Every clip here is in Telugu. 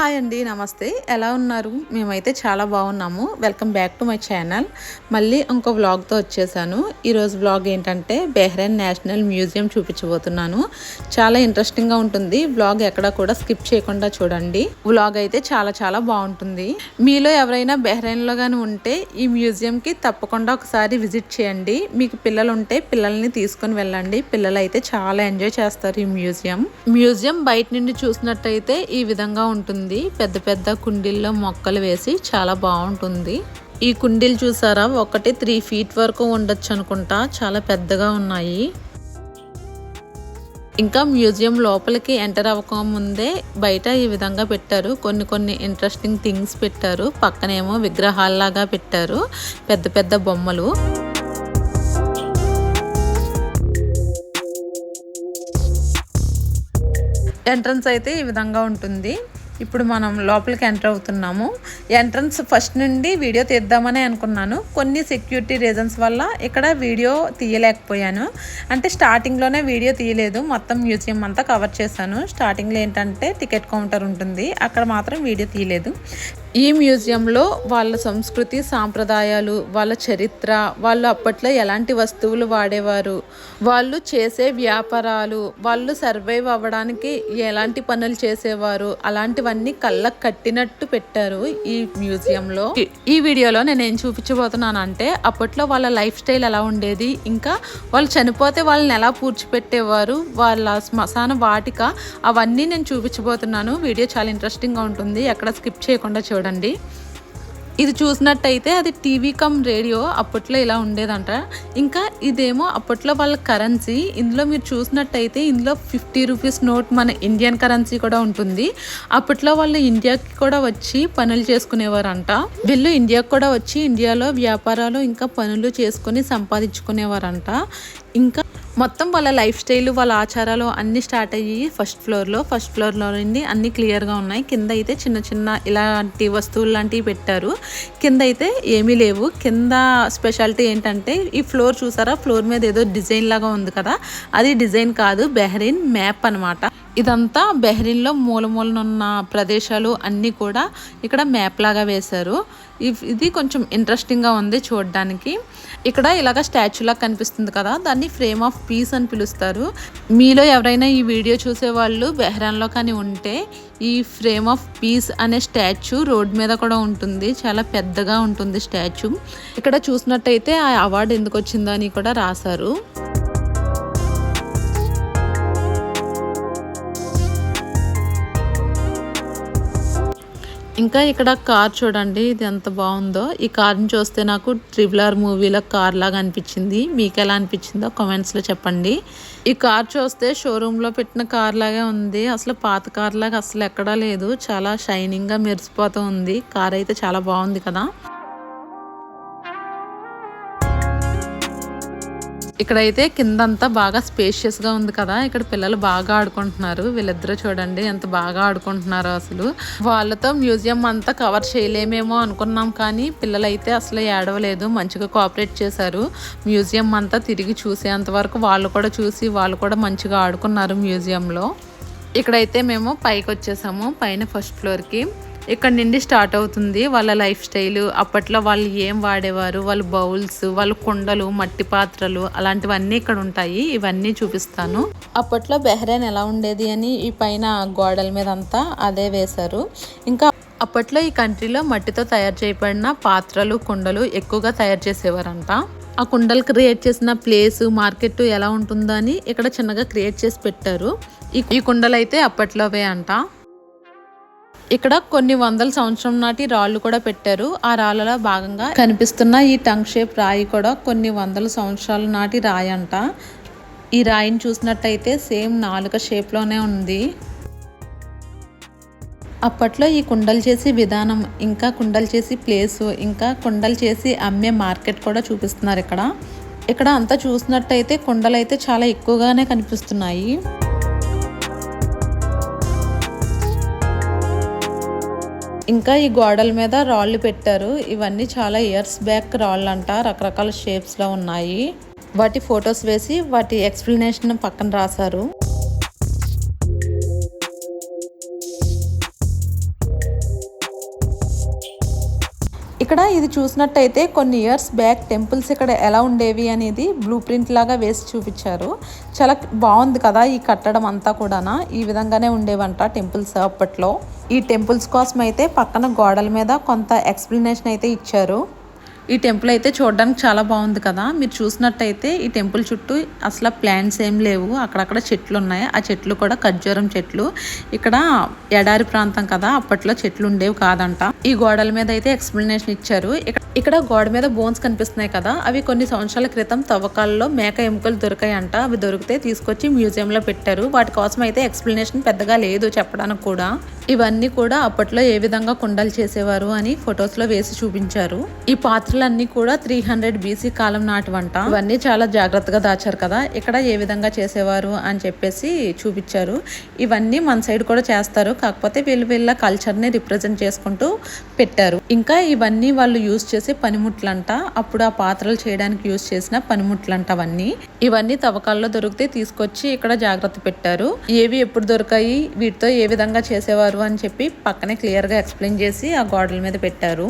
హాయ్ అండి నమస్తే. ఎలా ఉన్నారు? మేమైతే చాలా బాగున్నాము. Welcome back to my channel మళ్ళీ ఇంకో వ్లాగ్తో వచ్చేసాను. ఈరోజు వ్లాగ్ ఏంటంటే బెహ్రెన్ నేషనల్ మ్యూజియం చూపించబోతున్నాను. చాలా ఇంట్రెస్టింగ్గా ఉంటుంది. వ్లాగ్ ఎక్కడ కూడా స్కిప్ చేయకుండా చూడండి. వ్లాగ్ అయితే చాలా చాలా బాగుంటుంది. మీలో ఎవరైనా బెహ్రెన్లో కానీ ఉంటే ఈ మ్యూజియంకి తప్పకుండా ఒకసారి విజిట్ చేయండి. మీకు పిల్లలు ఉంటే పిల్లల్ని తీసుకొని వెళ్ళండి. పిల్లలు అయితే చాలా ఎంజాయ్ చేస్తారు ఈ మ్యూజియం. మ్యూజియం బయట నుండి చూసినట్టయితే ఈ విధంగా ఉంటుంది. పెద్ద పెద్ద కుండీల్లో మొక్కలు వేసి చాలా బాగుంటుంది. ఈ కుండీలు చూసారా? ఒకటి త్రీ ఫీట్ వరకు ఉండొచ్చు అనుకుంటా. చాలా పెద్దగా ఉన్నాయి. ఇంకా మ్యూజియం లోపలికి ఎంటర్ అవ్వక ముందే బయట ఈ విధంగా పెట్టారు. కొన్ని కొన్ని ఇంట్రెస్టింగ్ థింగ్స్ పెట్టారు. పక్కనేమో విగ్రహాల్లాగా పెట్టారు. పెద్ద పెద్ద బొమ్మలు. ఎంట్రన్స్ అయితే ఈ విధంగా ఉంటుంది. ఇప్పుడు మనం లోపలికి ఎంటర్ అవుతున్నాము. ఎంట్రన్స్ ఫస్ట్ నుండి వీడియో తీద్దామని అనుకున్నాను. కొన్ని సెక్యూరిటీ రీజన్స్ వల్ల ఇక్కడ వీడియో తీయలేకపోయాను. అంటే స్టార్టింగ్లోనే వీడియో తీయలేదు. మొత్తం మ్యూజియం అంతా కవర్ చేశాను. స్టార్టింగ్లో ఏంటంటే టికెట్ కౌంటర్ ఉంటుంది. అక్కడ మాత్రం వీడియో తీయలేదు. ఈ మ్యూజియంలో వాళ్ళ సంస్కృతి సాంప్రదాయాలు వాళ్ళ చరిత్ర వాళ్ళు అప్పట్లో ఎలాంటి వస్తువులు వాడేవారు వాళ్ళు చేసే వ్యాపారాలు వాళ్ళు సర్వైవ్ అవ్వడానికి ఎలాంటి పనులు చేసేవారు అవన్నీ కళ్ళకు కట్టినట్టు పెట్టారు ఈ మ్యూజియంలో. ఈ వీడియోలో నేను ఏం చూపించబోతున్నాను అంటే అప్పట్లో వాళ్ళ లైఫ్ స్టైల్ ఎలా ఉండేది ఇంకా వాళ్ళు చనిపోతే వాళ్ళని ఎలా పూడ్చిపెట్టేవారు వాళ్ళ శ్మశాన వాటిక అవన్నీ నేను చూపించబోతున్నాను. వీడియో చాలా ఇంట్రెస్టింగ్గా ఉంటుంది ఎక్కడ స్కిప్ చేయకుండా చూడండి. ఇది చూసినట్టయితే అది టీవీ కమ్ రేడియో అప్పట్లో ఇలా ఉండేదంట. ఇంకా ఇదేమో అప్పట్లో వాళ్ళ కరెన్సీ. ఇందులో మీరు చూసినట్టయితే ఇందులో ఫిఫ్టీ రూపీస్ నోట్ మన ఇండియన్ కరెన్సీ కూడా ఉంటుంది. అప్పట్లో వాళ్ళు ఇండియాకి కూడా వచ్చి పనులు చేసుకునేవారంట. వీళ్ళు ఇండియాకి కూడా వచ్చి ఇండియాలో వ్యాపారాలు ఇంకా పనులు చేసుకొని సంపాదించుకునేవారంట. ఇంకా మొత్తం వాళ్ళ లైఫ్ స్టైల్ వాళ్ళ ఆచారాలు అన్నీ స్టార్ట్ అయ్యి ఫస్ట్ ఫ్లోర్లో ఫస్ట్ ఫ్లోర్లో నుండి అన్నీ క్లియర్గా ఉన్నాయి. కింద అయితే చిన్న చిన్న ఇలాంటి వస్తువులు లాంటివి పెట్టారు. కింద అయితే ఏమీ లేవు. కింద స్పెషాలిటీ ఏంటంటే ఈ ఫ్లోర్ చూసారా? ఫ్లోర్ మీద ఏదో డిజైన్ లాగా ఉంది కదా? అది డిజైన్ కాదు. బెహ్రీన్ మ్యాప్ అనమాట ఇదంతా బెహ్రీన్లో మూల మూలనున్న ప్రదేశాలు అన్నీ కూడా ఇక్కడ మ్యాప్ లాగా వేశారు. ఇది కొంచెం ఇంట్రెస్టింగ్గా ఉంది చూడడానికి. ఇక్కడ ఇలాగ స్టాచ్యూలా కనిపిస్తుంది కదా దాన్ని ఫ్రేమ్ ఆఫ్ పీస్ అని పిలుస్తారు. మీలో ఎవరైనా ఈ వీడియో చూసే వాళ్ళు బెహ్రాన్లో కానీ ఉంటే ఈ ఫ్రేమ్ ఆఫ్ పీస్ అనే స్టాచ్యూ రోడ్ మీద కూడా ఉంటుంది. చాలా పెద్దగా ఉంటుంది స్టాచ్యూ. ఇక్కడ చూసినట్టయితే ఆ అవార్డు ఎందుకు వచ్చిందో అని కూడా రాశారు. ఇంకా ఇక్కడ కార్ చూడండి ఇది ఎంత బాగుందో. ఈ కార్ని చూస్తే నాకు ట్రిబులర్ మూవీలో కార్ లాగా అనిపించింది. మీకు ఎలా అనిపించిందో కామెంట్స్లో చెప్పండి. ఈ కార్ చూస్తే షోరూంలో పెట్టిన కార్ లాగే ఉంది. అసలు పాత కార్ లాగా అసలు ఎక్కడా లేదు. చాలా షైనింగ్గా మెరిసిపోతూ ఉంది. కార్ అయితే చాలా బాగుంది కదా. ఇక్కడైతే కిందంతా బాగా స్పేషియస్గా ఉంది కదా. ఇక్కడ పిల్లలు బాగా ఆడుకుంటున్నారు. వీళ్ళిద్దరూ చూడండి ఎంత బాగా ఆడుకుంటున్నారో అసలు. వాళ్ళతో మ్యూజియం అంతా కవర్ చేయలేమేమో అనుకున్నాం కానీ పిల్లలైతే అసలు ఏడవలేదు. మంచిగా కోఆపరేట్ చేశారు. మ్యూజియం అంతా తిరిగి చూసేంత వరకు వాళ్ళు కూడా చూసి వాళ్ళు కూడా మంచిగా ఆడుకున్నారు మ్యూజియంలో. ఇక్కడైతే మేము పైకి వచ్చేసాము. పైన ఫస్ట్ ఫ్లోర్కి ఇక్కడ నుండి స్టార్ట్ అవుతుంది వాళ్ళ లైఫ్ స్టైల్. అప్పట్లో వాళ్ళు ఏం వాడేవారు? వాళ్ళ బౌల్స్ వాళ్ళ కుండలు మట్టి పాత్రలు అలాంటివన్నీ ఇక్కడ ఉంటాయి. ఇవన్నీ చూపిస్తాను. అప్పట్లో బెహ్రెన్ ఎలా ఉండేది అని ఈ పైన గోడల మీద అంతా అదే వేశారు. ఇంకా అప్పట్లో ఈ కంట్రీలో మట్టితో తయారు చేయబడిన పాత్రలు కుండలు ఎక్కువగా తయారు చేసేవారంట. ఆ కుండలు క్రియేట్ చేసిన ప్లేస్ మార్కెట్ ఎలా ఉంటుందో అని ఇక్కడ చిన్నగా క్రియేట్ చేసి పెట్టారు. ఈ కుండలు అయితే అప్పట్లోవే అంట. ఇక్కడ కొన్ని వందల సంవత్సరం నాటి రాళ్ళు కూడా పెట్టారు. ఆ రాళ్ళలో భాగంగా కనిపిస్తున్న ఈ టంగ్ షేప్ రాయి కూడా కొన్ని వందల సంవత్సరాల నాటి రాయి అంట. ఈ రాయిని చూసినట్టయితే సేమ్ నాలుక షేప్లోనే ఉంది. అప్పట్లో ఈ కుండలు చేసే విధానం ఇంకా కుండలు చేసి ప్లేసు ఇంకా కుండలు చేసి అమ్మే మార్కెట్ కూడా చూపిస్తున్నారు ఇక్కడ. ఇక్కడ అంతా చూసినట్టయితే కుండలు అయితే చాలా ఎక్కువగానే కనిపిస్తున్నాయి. ఇంకా ఈ గోడల మీద రాళ్ళు పెట్టారు. ఇవన్నీ చాలా ఇయర్స్ బ్యాక్ రాళ్ళు అంట రకరకాల షేప్స్లో ఉన్నాయి. వాటి ఫొటోస్ వేసి వాటి ఎక్స్ప్లెనేషన్ పక్కన రాశారు. ఇక్కడ ఇది చూసినట్టయితే కొన్ని ఇయర్స్ బ్యాక్ టెంపుల్స్ ఇక్కడ ఎలా ఉండేవి అనేది బ్లూ ప్రింట్ లాగా వేసి చూపించారు. చాలా బాగుంది కదా ఈ కట్టడం అంతా కూడా ఈ విధంగానే ఉండేవంట టెంపుల్స్ అప్పట్లో. ఈ టెంపుల్స్ కోసం అయితే పక్కన గోడల మీద కొంత ఎక్స్ప్లెనేషన్ అయితే ఇచ్చారు. ఈ టెంపుల్ అయితే చూడడానికి చాలా బాగుంది కదా. మీరు చూసినట్టయితే ఈ టెంపుల్ చుట్టూ అసలు ప్లాంట్స్ ఏం లేవు. అక్కడక్కడ చెట్లు ఉన్నాయి. ఆ చెట్లు కూడా ఖర్జూరం చెట్లు. ఇక్కడ ఎడారి ప్రాంతం కదా. అప్పట్లో చెట్లు ఉండేవి కాదంట. ఈ గోడల మీద అయితే ఎక్స్ప్లెనేషన్ ఇచ్చారు. ఇక్కడ గోడ మీద బోన్స్ కనిపిస్తున్నాయి కదా. అవి కొన్ని సంవత్సరాల క్రితం తవ్వకాల్లో మేక ఎముకలు దొరికాయంట. అవి దొరికితే తీసుకొచ్చి మ్యూజియంలో పెట్టారు. వాటి కోసం అయితే ఎక్స్ప్లెనేషన్ పెద్దగా లేదు చెప్పడానికి కూడా. ఇవన్నీ కూడా అప్పట్లో ఏ విధంగా కుండలు చేసేవారు అని ఫొటోస్లో వేసి చూపించారు. ఈ పాత్రలన్నీ కూడా త్రీ హండ్రెడ్ బీసీ కాలం నాటి వంట ఇవన్నీ చాలా జాగ్రత్తగా దాచారు కదా. ఇక్కడ ఏ విధంగా చేసేవారు అని చెప్పేసి చూపించారు. ఇవన్నీ మన సైడ్ కూడా చేస్తారు. కాకపోతే వీళ్ళు వీళ్ళ కల్చర్ని రిప్రజెంట్ చేసుకుంటూ పెట్టారు. ఇంకా ఇవన్నీ వాళ్ళు యూజ్ చేసే పనిముట్లంట. అప్పుడు ఆ పాత్రలు చేయడానికి యూజ్ చేసిన పనిముట్లంట అవన్నీ. ఇవన్నీ తవ్వకాల్లో దొరికితే తీసుకొచ్చి ఇక్కడ జాగ్రత్త పెట్టారు. ఏవి ఎప్పుడు దొరికాయి? వీటితో ఏ విధంగా చేసేవారు అని చెప్పి పక్కనే క్లియర్గా ఎక్స్ప్లెయిన్ చేసి ఆ గోడల మీద పెట్టారు.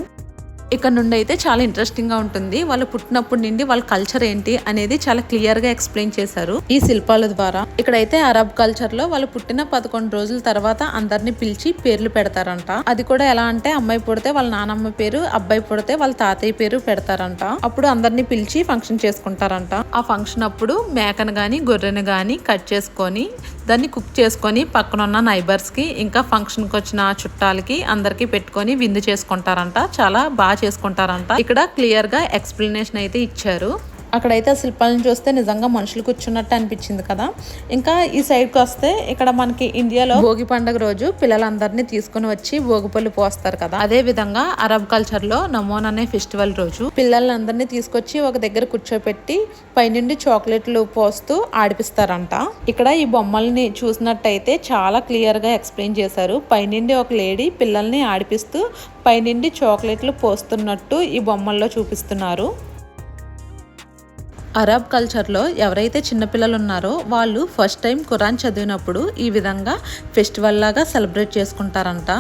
ఇక్కడ నుండి అయితే చాలా ఇంట్రెస్టింగ్గా ఉంటుంది. వాళ్ళు పుట్టినప్పటి నుండి వాళ్ళ కల్చర్ ఏంటి అనేది చాలా క్లియర్గా ఎక్స్ప్లెయిన్ చేశారు. ఈ శిల్పాల ద్వారా ఇక్కడైతే అరబ్ కల్చర్లో వాళ్ళు పుట్టిన పదకొండు రోజుల తర్వాత అందరిని పిలిచి పేర్లు పెడతారంట. అది కూడా ఎలా అంటే అమ్మాయి పుడితే వాళ్ళ నానమ్మ పేరు అబ్బాయి పుడితే వాళ్ళ తాతయ్య పేరు పెడతారంట. అప్పుడు అందరిని పిలిచి ఫంక్షన్ చేసుకుంటారంట. ఆ ఫంక్షన్ అప్పుడు మేకను గాని గొర్రెను గాని కట్ చేసుకొని దాన్ని కుక్ చేసుకొని పక్కన ఉన్న నైబర్స్కి ఇంకా ఫంక్షన్కి వచ్చిన చుట్టాలకి అందరికీ పెట్టుకొని విందు చేసుకుంటారంట. చాలా బాగా చేసుకుంటారంట. ఇక్కడ క్లియర్గా ఎక్స్ప్లెనేషన్ అయితే ఇచ్చారు. అక్కడైతే ఆ శిల్పాలను చూస్తే నిజంగా మనుషులు కూర్చున్నట్టు అనిపించింది కదా. ఇంకా ఈ సైడ్కి వస్తే ఇక్కడ మనకి ఇండియాలో భోగి పండుగ రోజు పిల్లలందరినీ తీసుకుని వచ్చి భోగిపల్లి పోస్తారు కదా. అదే విధంగా అరబ్ కల్చర్లో నమోన్ అనే ఫెస్టివల్ రోజు పిల్లలందరినీ తీసుకొచ్చి ఒక దగ్గర కూర్చోపెట్టి పైనుండి చాక్లెట్లు పోస్తూ ఆడిపిస్తారంట. ఇక్కడ ఈ బొమ్మల్ని చూసినట్టయితే చాలా క్లియర్గా ఎక్స్ప్లెయిన్ చేశారు. పైనుండి ఒక లేడీ పిల్లల్ని ఆడిపిస్తూ పైనుండి చాక్లెట్లు పోస్తున్నట్టు ఈ బొమ్మల్లో చూపిస్తున్నారు. అరబ్ కల్చర్లో ఎవరైతే చిన్నపిల్లలు ఉన్నారో వాళ్ళు ఫస్ట్ టైం ఖురాన్ చదివినప్పుడు ఈ విధంగా ఫెస్టివల్ లాగా సెలబ్రేట్ చేసుకుంటారంట.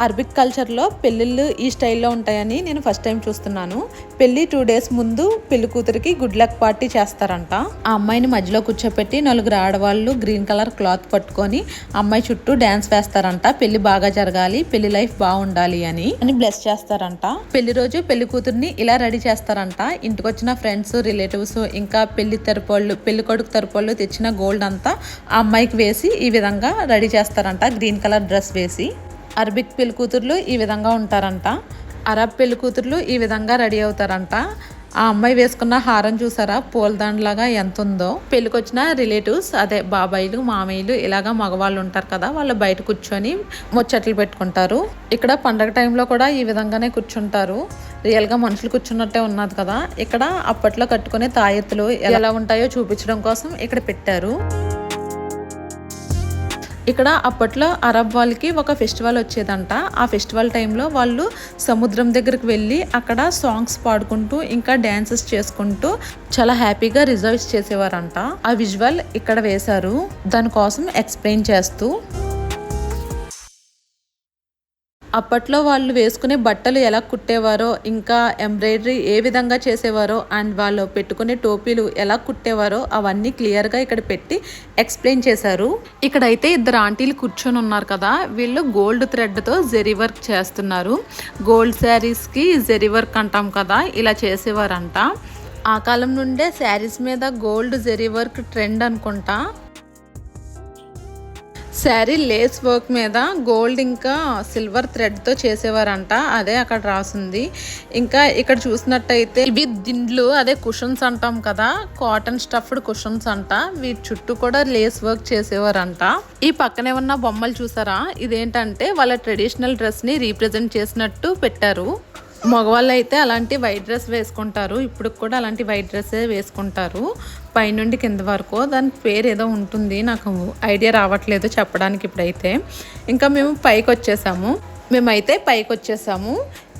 అరబిక్ కల్చర్లో పెళ్ళిళ్ళు ఈ స్టైల్లో ఉంటాయని నేను ఫస్ట్ టైం చూస్తున్నాను. పెళ్ళి టూ డేస్ ముందు పెళ్ళి కూతురికి గుడ్ లక్ పార్టీ చేస్తారంట. ఆ అమ్మాయిని మధ్యలో కూర్చోపెట్టి నలుగురు ఆడవాళ్ళు గ్రీన్ కలర్ క్లాత్ పట్టుకొని అమ్మాయి చుట్టూ డ్యాన్స్ వేస్తారంట. పెళ్ళి బాగా జరగాలి పెళ్ళి లైఫ్ బాగుండాలి అని. అని బ్లెస్ చేస్తారంట. పెళ్ళి రోజు పెళ్ళి కూతుర్ని ఇలా రెడీ చేస్తారంట. ఇంటికి వచ్చిన ఫ్రెండ్స్ రిలేటివ్స్ ఇంకా పెళ్ళి తరపోళ్ళు పెళ్ళి కొడుకు తరపోళ్ళు తెచ్చిన గోల్డ్ అంతా ఆ అమ్మాయికి వేసి ఈ విధంగా రెడీ చేస్తారంట. గ్రీన్ కలర్ డ్రెస్ వేసి. అరబిక్ పెళ్ళి కూతుర్లు ఈ విధంగా ఉంటారంట. అరబ్ పెళ్ళి కూతుర్లు ఈ విధంగా రెడీ అవుతారంట. ఆ అమ్మాయి వేసుకున్న హారం చూసారా? పూలదండలాగా ఎంత ఉందో పెళ్ళికొచ్చిన రిలేటివ్స్ అదే బాబాయిలు మామయ్యలు ఇలాగా మగవాళ్ళు ఉంటారు కదా వాళ్ళు బయట కూర్చొని ముచ్చట్లు పెట్టుకుంటారు. ఇక్కడ పండగ టైంలో కూడా ఈ విధంగానే కూర్చుంటారు. రియల్గా మనుషులు కూర్చున్నట్టే ఉన్నది కదా. ఇక్కడ అప్పట్లో కట్టుకునే తాయెత్తులు ఎలా ఉంటాయో చూపించడం కోసం ఇక్కడ పెట్టారు. ఇక్కడ అప్పట్లో అరబ్ వాళ్ళకి ఒక ఫెస్టివల్ వచ్చేదంట. ఆ ఫెస్టివల్ టైంలో వాళ్ళు సముద్రం దగ్గరికి వెళ్ళి అక్కడ సాంగ్స్ పాడుకుంటూ ఇంకా డ్యాన్సెస్ చేసుకుంటూ చాలా హ్యాపీగా రిజర్వ్స్ చేసేవారంట. ఆ విజువల్ ఇక్కడ వేశారు. దానికోసం ఎక్స్ప్లెయిన్ చేస్తూ అప్పట్లో వాళ్ళు వేసుకునే బట్టలు ఎలా కుట్టేవారో ఇంకా ఎంబ్రాయిడరీ ఏ విధంగా చేసేవారో అండ్ వాళ్ళు పెట్టుకునే టోపీలు ఎలా కుట్టేవారో అవన్నీ క్లియర్గా ఇక్కడ పెట్టి ఎక్స్ప్లెయిన్ చేశారు. ఇక్కడైతే ఇద్దరు ఆంటీలు కూర్చొని ఉన్నారు కదా వీళ్ళు గోల్డ్ థ్రెడ్తో జెరీ వర్క్ చేస్తున్నారు. గోల్డ్ శారీస్కి జెరీ వర్క్ అంటాం కదా ఇలా చేసేవారంట. ఆ కాలం నుండే శారీస్ మీద గోల్డ్ జెరీ వర్క్ ట్రెండ్ అనుకుంటా. శారీ లేస్ వర్క్ మీద గోల్డ్ ఇంకా సిల్వర్ థ్రెడ్తో చేసేవారంట. అదే అక్కడ రాసింది. ఇంకా ఇక్కడ చూసినట్టయితే ఇవి దిండ్లు అదే కుషన్స్ అంటాం కదా కాటన్ స్టఫ్డ్ కుషన్స్ అంట. వీటి చుట్టూ కూడా లేస్ వర్క్ చేసేవారంట. ఈ పక్కనే ఉన్న బొమ్మలు చూసారా? ఇదేంటంటే వాళ్ళ ట్రెడిషనల్ డ్రెస్ని రీప్రజెంట్ చేసినట్టు పెట్టారు. మగవాళ్ళు అయితే అలాంటి వైట్ డ్రెస్ వేసుకుంటారు. ఇప్పుడు కూడా అలాంటి వైట్ డ్రెస్సే వేసుకుంటారు. పైనుండి కింద వరకు దాని పేరు ఏదో ఉంటుంది. నాకు ఐడియా రావట్లేదు చెప్పడానికి ఇప్పుడైతే. ఇంకా మేము పైకి వచ్చేసాము. మేమైతే పైకి వచ్చేసాము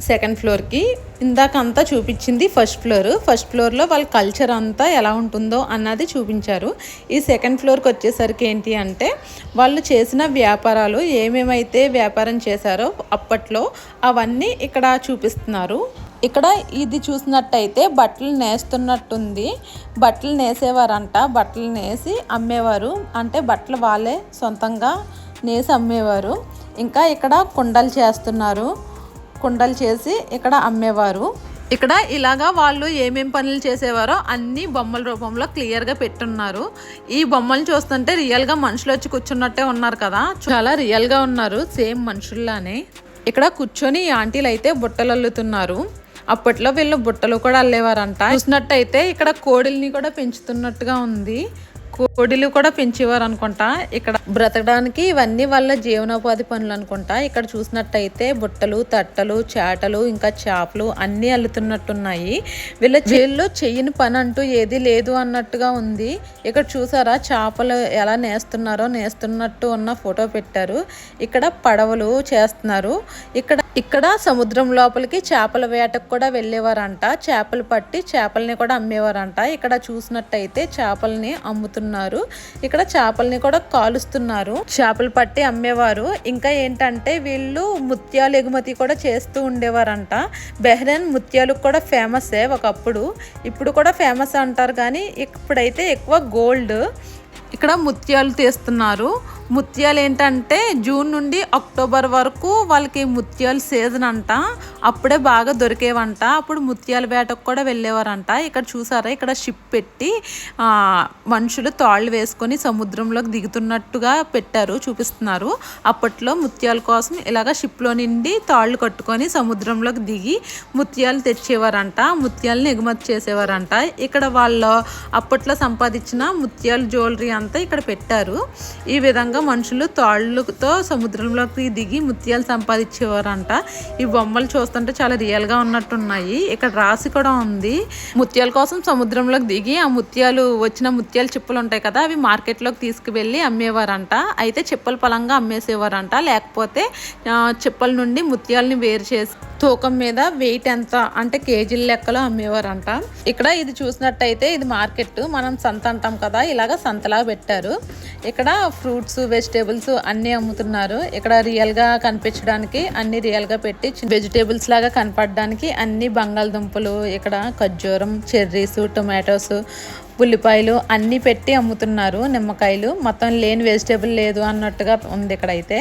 సెకండ్ ఫ్లోర్కి. ఇందాక అంతా చూపించింది ఫస్ట్ ఫ్లోర్. ఫస్ట్ ఫ్లోర్లో వాళ్ళ కల్చర్ అంతా ఎలా ఉంటుందో అన్నది చూపించారు. ఈ సెకండ్ ఫ్లోర్కి వచ్చేసరికి ఏంటి అంటే వాళ్ళు చేసిన వ్యాపారాలు ఏమేమైతే వ్యాపారం చేశారో అప్పట్లో అవన్నీ ఇక్కడ చూపిస్తున్నారు. ఇక్కడ ఇది చూసినట్టయితే బట్టలు నేస్తున్నట్టుంది. బట్టలు నేసేవారంట. బట్టలు నేసి అమ్మేవారు. అంటే బట్టలు వాళ్ళే సొంతంగా నేసి అమ్మేవారు. ఇంకా ఇక్కడ కుండలు చేస్తున్నారు. కుండలు చేసి ఇక్కడ అమ్మేవారు. ఇక్కడ ఇలాగా వాళ్ళు ఏమేం పనులు చేసేవారో అన్ని బొమ్మల రూపంలో క్లియర్గా పెట్టున్నారు. ఈ బొమ్మలు చూస్తుంటే రియల్గా మనుషులు వచ్చి కూర్చున్నట్టే ఉన్నారు కదా. చాలా రియల్గా ఉన్నారు. సేమ్ మనుషుల్లానే. ఇక్కడ కూర్చొని ఆంటీలు అయితే బుట్టలు అల్లుతున్నారు అప్పట్లో వీళ్ళు బుట్టలు కూడా అల్లేవారంట. చూసినట్టయితే ఇక్కడ కోడిల్ని కూడా పెంచుతున్నట్టుగా ఉంది. కోడిలు కూడా పెంచేవారు అనుకుంటా. ఇక్కడ బ్రతకడానికి ఇవన్నీ వాళ్ళ జీవనోపాధి పనులు అనుకుంటా. ఇక్కడ చూసినట్టయితే బుట్టలు తట్టలు చాటలు ఇంకా చేపలు అన్నీ అల్లుతున్నట్టున్నాయి. వీళ్ళ జైల్లో చెయ్యని పని అంటూ ఏది లేదు అన్నట్టుగా ఉంది. ఇక్కడ చూసారా చేపలు ఎలా నేస్తున్నారో నేస్తున్నట్టు ఉన్న ఫోటో పెట్టారు. ఇక్కడ పడవలు చేస్తున్నారు. ఇక్కడ ఇక్కడ సముద్రం లోపలికి చేపల వేటకు కూడా వెళ్ళేవారంట. చేపలు పట్టి చేపల్ని కూడా అమ్మేవారంట. ఇక్కడ చూసినట్టయితే చేపల్ని అమ్ముతున్నారు ఇక్కడ చేపల్ని కూడా కాలుస్తున్నారు. చేపలు పట్టి అమ్మేవారు. ఇంకా ఏంటంటే వీళ్ళు ముత్యాలు ఎగుమతి కూడా చేస్తూ ఉండేవారంట. బెహ్రెన్ ముత్యాలు కూడా ఫేమసే ఒకప్పుడు. ఇప్పుడు కూడా ఫేమస్ అంటారు కానీ ఇప్పుడైతే ఎక్కువ గోల్డ్. ఇక్కడ ముత్యాలు తీస్తున్నారు. ముత్యాలు ఏంటంటే జూన్ నుండి అక్టోబర్ వరకు వాళ్ళకి ముత్యాలు సీజన్ అంట. అప్పుడే బాగా దొరికేవంట. అప్పుడు ముత్యాల వేటకు కూడా వెళ్ళేవారంట. ఇక్కడ చూసారా? ఇక్కడ షిప్ పెట్టి మనుషులు తాళ్ళు వేసుకొని సముద్రంలోకి దిగుతున్నట్టుగా పెట్టారు చూపిస్తున్నారు. అప్పట్లో ముత్యాల కోసం ఇలాగ షిప్లో నిండి తాళ్ళు కట్టుకొని సముద్రంలోకి దిగి ముత్యాలు తెచ్చేవారంట. ముత్యాలను ఎగుమతి చేసేవారంట. ఇక్కడ వాళ్ళు అప్పట్లో సంపాదించిన ముత్యాల జ్యువెలరీ అంతా ఇక్కడ పెట్టారు. ఈ విధంగా మనుషులు తాళ్ళతో సముద్రంలోకి దిగి ముత్యాలు సంపాదించేవారంట. ఈ బొమ్మలు చూస్తుంటే చాలా రియల్గా ఉన్నట్టున్నాయి. ఇక్కడ రాసి కూడా ఉంది. ముత్యాల కోసం సముద్రంలోకి దిగి ఆ ముత్యాలు వచ్చిన ముత్యాల చిప్పలు ఉంటాయి కదా అవి మార్కెట్లోకి తీసుకువెళ్ళి అమ్మేవారంట. అయితే చిప్పల పలంగా అమ్మేసేవారంట. లేకపోతే ఆ, చిప్పల నుండి ముత్యాలని వేరు చేసి తూకం మీద వెయిట్ ఎంత అంటే కేజీల లెక్కలో అమ్మేవారంట. ఇక్కడ ఇది చూసినట్టయితే ఇది మార్కెట్ మనం సంత అంటాం కదా ఇలాగ సంతలా పెట్టారు. ఇక్కడ ఫ్రూట్స్ వెజిటేబుల్స్ అన్నీ అమ్ముతున్నారు. ఇక్కడ రియల్గా కనిపించడానికి అన్ని రియల్గా పెట్టి వెజిటేబుల్స్ లాగా కనపడడానికి అన్ని బంగాళదుంపలు ఇక్కడ ఖర్జూరం చెర్రీస్ టొమాటోస్ ఉల్లిపాయలు అన్నీ పెట్టి అమ్ముతున్నారు నిమ్మకాయలు. మొత్తం లేని వెజిటేబుల్ లేదు అన్నట్టుగా ఉంది ఇక్కడైతే.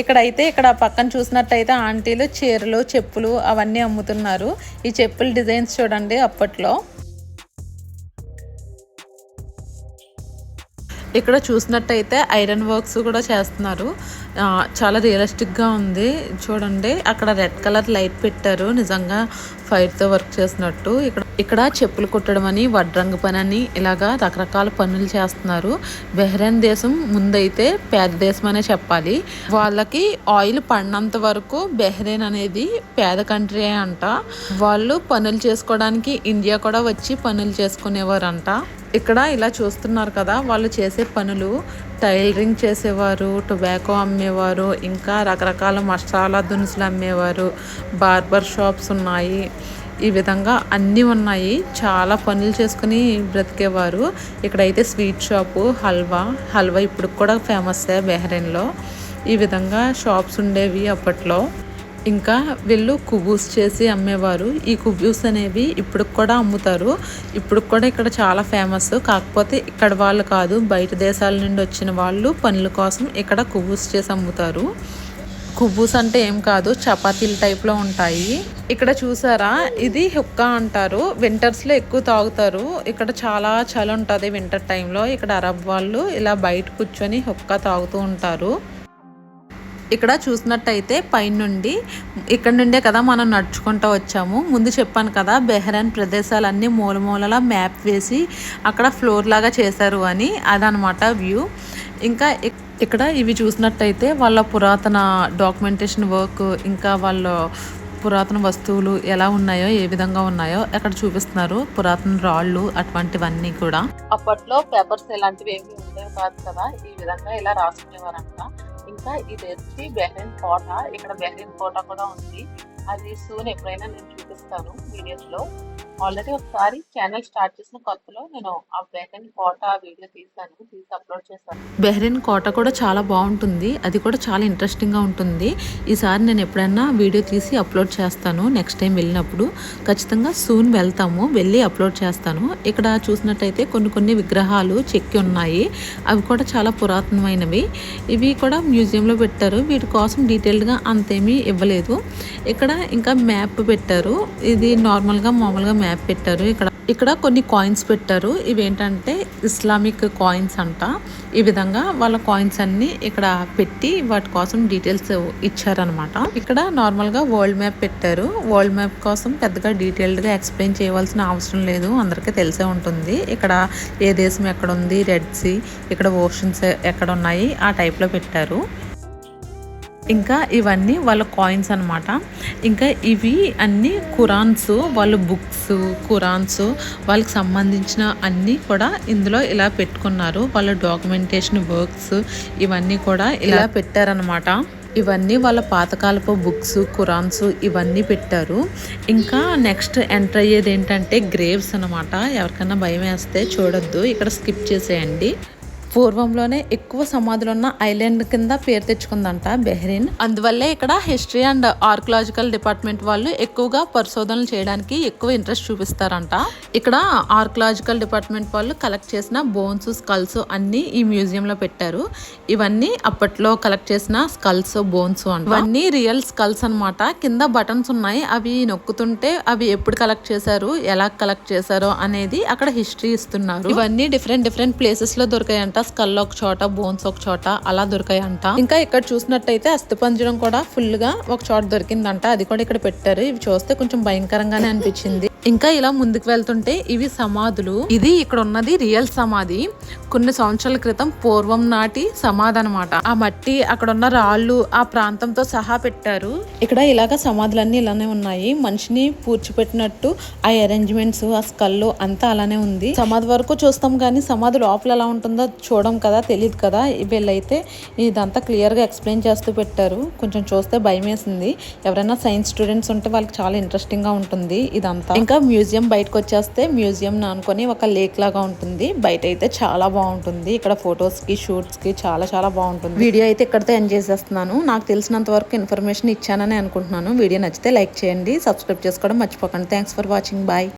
ఇక్కడైతే ఇక్కడ పక్కన చూసినట్టయితే ఆంటీలు చీరలు చెప్పులు అవన్నీ అమ్ముతున్నారు. ఈ చెప్పుల డిజైన్స్ చూడండి అప్పట్లో. ఇక్కడ చూసినట్టయితే ఐరన్ వర్క్స్ కూడా చేస్తున్నారు. చాలా రియలిస్టిక్గా ఉంది. చూడండి అక్కడ రెడ్ కలర్ లైట్ పెట్టారు. నిజంగా ఫైర్తో వర్క్ చేసినట్టు ఇక్కడ ఇక్కడ చెప్పులు కుట్టడం అని వడ్రంగు పని అని ఇలాగా రకరకాల పనులు చేస్తున్నారు. బెహ్రెన్ దేశం ముందైతే పేద దేశం అనే చెప్పాలి. వాళ్ళకి ఆయిల్ పడినంత వరకు బెహ్రెన్ అనేది పేద కంట్రీ అంట. వాళ్ళు పనులు చేసుకోవడానికి ఇండియా కూడా వచ్చి పనులు చేసుకునేవారంట. ఇక్కడ ఇలా చూస్తున్నారు కదా వాళ్ళు చేసే పనులు టైలరింగ్ చేసేవారు టొబాకో అమ్మేవారు ఇంకా రకరకాల మసాలా దినుసులు అమ్మేవారు బార్బర్ షాప్స్ ఉన్నాయి. ఈ విధంగా అన్నీ ఉన్నాయి. చాలా పనులు చేసుకుని బ్రతికేవారు. ఇక్కడైతే స్వీట్ షాపు హల్వా హల్వా ఇప్పుడు కూడా ఫేమస్ బెహ్రెన్లో. ఈ విధంగా షాప్స్ ఉండేవి అప్పట్లో. ఇంకా వీళ్ళు కుబూస్ చేసి అమ్మేవారు. ఈ కుబూస్ అనేవి ఇప్పుడు కూడా అమ్ముతారు. ఇప్పుడు కూడా ఇక్కడ చాలా ఫేమస్. కాకపోతే ఇక్కడ వాళ్ళు కాదు బయట దేశాల నుండి వచ్చిన వాళ్ళు పనుల కోసం ఇక్కడ కుబూస్ చేసి అమ్ముతారు. కుబూస్ అంటే ఏం కాదు చపాతీల టైప్లో ఉంటాయి. ఇక్కడ చూసారా? ఇది హుక్కా అంటారు. వింటర్స్లో ఎక్కువ తాగుతారు. ఇక్కడ చాలా చలి ఉంటుంది వింటర్ టైంలో ఇక్కడ అరబ్ వాళ్ళు ఇలా బయట కూర్చొని హుక్కా తాగుతూ ఉంటారు. ఇక్కడ చూసినట్టయితే పైనుండి ఇక్కడ నుండే కదా మనం నడుచుకుంటూ వచ్చాము. ముందు చెప్పాను కదా బెహ్రాన్ ప్రదేశాలన్నీ మూల మూలలా మ్యాప్ వేసి అక్కడ ఫ్లోర్ లాగా చేశారు అని అదనమాట వ్యూ. ఇంకా ఇక్కడ ఇవి చూసినట్టయితే వాళ్ళ పురాతన డాక్యుమెంటేషన్ వర్క్ ఇంకా వాళ్ళ పురాతన వస్తువులు ఎలా ఉన్నాయో ఏ విధంగా ఉన్నాయో అక్కడ చూపిస్తున్నారు. పురాతన రాళ్ళు అటువంటివన్నీ కూడా. అప్పట్లో పేపర్స్ ఇలాంటివి ఏమి ఉండేవి కాదు కదా ఈ విధంగా ఇలా రాసుకునేవారంట. ఇంకా ఇది వచ్చి బెహ్రీన్ కోట. ఇక్కడ బెహ్రీన్ కోట కూడా ఉంది. అది సూన్ ఎప్పుడైనా నేను చూపిస్తాను వీడియోస్లో ఆల్రెడీ ఒకసారి ఛానల్ స్టార్ట్ చేసిన కొత్తలో నేను ఆ బెహ్రెన్ కోట వీడియో తీసాను తీసి అప్లోడ్ చేశాను. బెహ్రెన్ కోట కూడా చాలా బాగుంటుంది. అది కూడా చాలా ఇంట్రెస్టింగ్గా ఉంటుంది. ఈసారి నేను ఎప్పుడైనా వీడియో తీసి అప్లోడ్ చేస్తాను నెక్స్ట్ టైం వెళ్ళినప్పుడు. ఖచ్చితంగా సూన్ వెళ్తాము వెళ్ళి అప్లోడ్ చేస్తాను. ఇక్కడ చూసినట్టయితే కొన్ని కొన్ని విగ్రహాలు చెక్కి ఉన్నాయి. అవి కూడా చాలా పురాతనమైనవి. ఇవి కూడా మ్యూజియంలో పెట్టారు. వీటి కోసం డీటెయిల్డ్గా అంతేమీ ఇవ్వలేదు. ఇక్కడ ఇంకా మ్యాప్ పెట్టారు. ఇది నార్మల్గా మామూలుగా మ్యాప్ పెట్టారు. ఇక్కడ ఇక్కడ కొన్ని కాయిన్స్ పెట్టారు. ఇవి ఏంటంటే ఇస్లామిక్ కాయిన్స్ అంట. ఈ విధంగా వాళ్ళ కాయిన్స్ అన్ని ఇక్కడ పెట్టి వాటి కోసం డీటెయిల్స్ ఇచ్చారనమాట ఇక్కడ నార్మల్గా వరల్డ్ మ్యాప్ పెట్టారు. వరల్డ్ మ్యాప్ కోసం పెద్దగా డీటెయిల్డ్గా ఎక్స్ప్లెయిన్ చేయవలసిన అవసరం లేదు. అందరికీ తెలిసే ఉంటుంది. ఇక్కడ ఏ దేశం ఎక్కడ ఉంది? రెడ్ సీ ఇక్కడ ఓషన్స్ ఎక్కడ ఉన్నాయి? ఆ టైప్లో పెట్టారు. ఇంకా ఇవన్నీ వాళ్ళ కాయిన్స్ అనమాట ఇంకా ఇవి అన్ని కురాన్స్ వాళ్ళ బుక్స్ కురాన్స్ వాళ్ళకి సంబంధించిన అన్నీ కూడా ఇందులో ఇలా పెట్టుకున్నారు. వాళ్ళ డాక్యుమెంటేషన్ వర్క్స్ ఇవన్నీ కూడా ఇలా పెట్టారనమాట ఇవన్నీ వాళ్ళ పాతకాలపు బుక్స్ కురాన్స్ ఇవన్నీ పెట్టారు. ఇంకా నెక్స్ట్ ఎంటర్ అయ్యేది ఏంటంటే గ్రేవ్స్ అనమాట ఎవరికైనా భయం వేస్తే చూడొద్దు. ఇక్కడ స్కిప్ చేసేయండి. పూర్వంలోనే ఎక్కువ సమాధులు ఉన్న ఐలాండ్ కింద పేరు తెచ్చుకుందంట బెహ్రీన్. అందువల్లే ఇక్కడ హిస్టరీ అండ్ ఆర్కలాజికల్ డిపార్ట్మెంట్ వాళ్ళు ఎక్కువగా పరిశోధనలు చేయడానికి ఎక్కువ ఇంట్రెస్ట్ చూపిస్తారంట. ఇక్కడ ఆర్కలాజికల్ డిపార్ట్మెంట్ వాళ్ళు కలెక్ట్ చేసిన బోన్స్ స్కల్స్ అన్ని ఈ మ్యూజియంలో పెట్టారు. ఇవన్నీ అప్పట్లో కలెక్ట్ చేసిన స్కల్స్ బోన్స్ ఇవన్నీ రియల్ స్కల్స్ అన్నమాట. కింద బటన్స్ ఉన్నాయి. అవి నొక్కుతుంటే అవి ఎప్పుడు కలెక్ట్ చేశారు? ఎలా కలెక్ట్ చేశారో అనేది అక్కడ హిస్టరీ ఇస్తున్నారు. ఇవన్నీ డిఫరెంట్ డిఫరెంట్ ప్లేసెస్లో దొరికాయంట. స్కల్ ఒక చోట బోన్స్ ఒక చోట అలా దొరికాయంట. ఇంకా ఇక్కడ చూసినట్టయితే అస్థిపంజరం కూడా ఫుల్గా ఒక చోట దొరికిందంట. అది కూడా ఇక్కడ పెట్టారు. ఇవి చూస్తే కొంచెం భయంకరంగానే అనిపించింది. ఇంకా ఇలా ముందుకు వెళ్తుంటే ఇవి సమాధులు. ఇది ఇక్కడ ఉన్నది రియల్ సమాధి. కొన్ని సంవత్సరాల క్రితం పూర్వం నాటి సమాధి అనమాట ఆ మట్టి అక్కడ ఉన్న రాళ్ళు ఆ ప్రాంతంతో సహా పెట్టారు. ఇక్కడ ఇలాగ సమాధులన్నీ ఇలానే ఉన్నాయి. మనిషిని పూడ్చిపెట్టినట్టు ఆ అరేంజ్మెంట్స్ ఆ స్కల్లు అంతా అలానే ఉంది. సమాధి వరకు చూస్తాం కానీ సమాధి లోపల ఎలా ఉంటుందో చూడం కదా తెలియదు కదా. వీళ్ళైతే ఇదంతా క్లియర్గా ఎక్స్ప్లెయిన్ చేస్తూ పెట్టారు. కొంచెం చూస్తే భయం వేసింది ఎవరైనా సైన్స్ స్టూడెంట్స్ ఉంటే వాళ్ళకి చాలా ఇంట్రెస్టింగ్గా ఉంటుంది ఇదంతా. ఇంకా మ్యూజియం బయటకు వచ్చేస్తే మ్యూజియం నానుకొని ఒక లేక్ లాగా ఉంటుంది. బయట అయితే చాలా బాగుంటుంది. ఇక్కడ ఫొటోస్కి షూట్స్కి చాలా చాలా బాగుంటుంది. వీడియో అయితే ఇక్కడితో ఎండ్ చేసేస్తున్నాను. నాకు తెలిసినంత వరకు ఇన్ఫర్మేషన్ ఇచ్చానని అనుకుంటున్నాను. వీడియో నచ్చితే లైక్ చేయండి. సబ్స్క్రైబ్ చేసుకోవడం మర్చిపోకండి. Thanks for watching bye